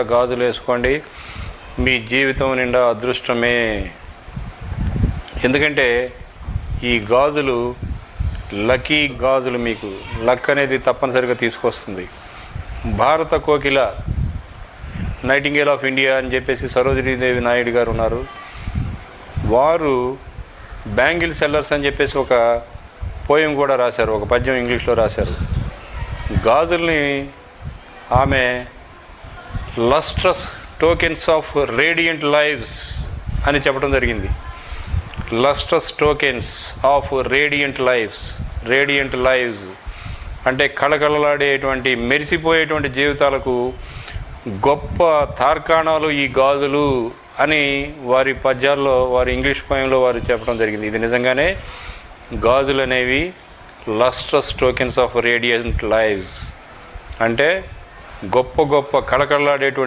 గాజులు వేసుకోండి. మీ జీవితం నిండా అదృష్టమే. ఎందుకంటే ఈ గాజులు లక్కీ గాజులు మీకు లక్ అనేది తప్పనిసరిగా తీసుకొస్తుంది. భారత కోకిల నైటింగేల్ ఆఫ్ ఇండియా అని చెప్పేసి సరోజినీదేవి నాయుడు గారు ఉన్నారు. వారు బ్యాంగిల్ సెల్లర్స్ అని చెప్పేసి ఒక పోయం కూడా రాశారు ఒక పద్యం ఇంగ్లీష్లో రాశారు. గాజుల్ని ఆమె lustrous tokens of radiant lives అని చెప్పడం జరిగింది. Lustrous tokens of radiant lives radiant lives అంటే కళకళలాడేటువంటి మెరిసిపోయేటువంటి జీవితాలకు గొప్ప తార్కాణాలు ఈ గాజులు అని వారి పద్యాల్లో వారి ఇంగ్లీష్ పోయంలో వారు చెప్పడం జరిగింది. ఇది నిజంగానే గాజులు అనేవి lustrous tokens of radiant lives. అంటే గొప్ప గొప్ప కళకళలాడేటువంటి